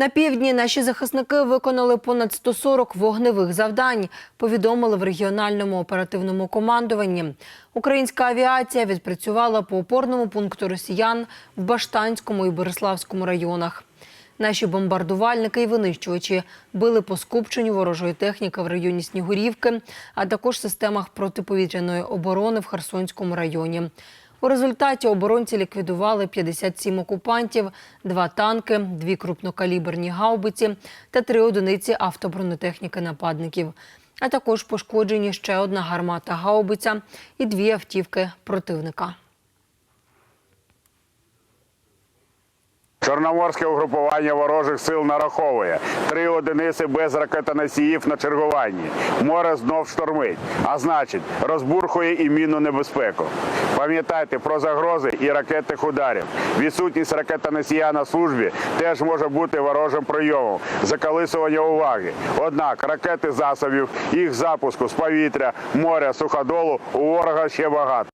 На півдні наші захисники виконали понад 140 вогневих завдань. Повідомили в регіональному оперативному командуванні. Українська авіація відпрацювала по опорному пункту росіян в Баштанському і Бориславському районах. Наші бомбардувальники і винищувачі били по скупченню ворожої техніки в районі Снігурівки, а також системах протиповітряної оборони в Херсонському районі. У результаті оборонці ліквідували 57 окупантів, два танки, дві крупнокаліберні гаубиці та три одиниці автобронетехніки нападників. А також пошкоджені ще одна гармата гаубиця і дві автівки противника. Чорноморське угрупування ворожих сил нараховує три одиниці без ракетоносіїв на чергуванні. Море знов штормить, а значить, розбурхує і мінну небезпеку. Пам'ятайте про загрози і ракетних ударів. Відсутність ракетоносія на службі теж може бути ворожим прийомом заколисування уваги. Однак ракети засобів, їх запуску з повітря, моря, суходолу у ворога ще багато.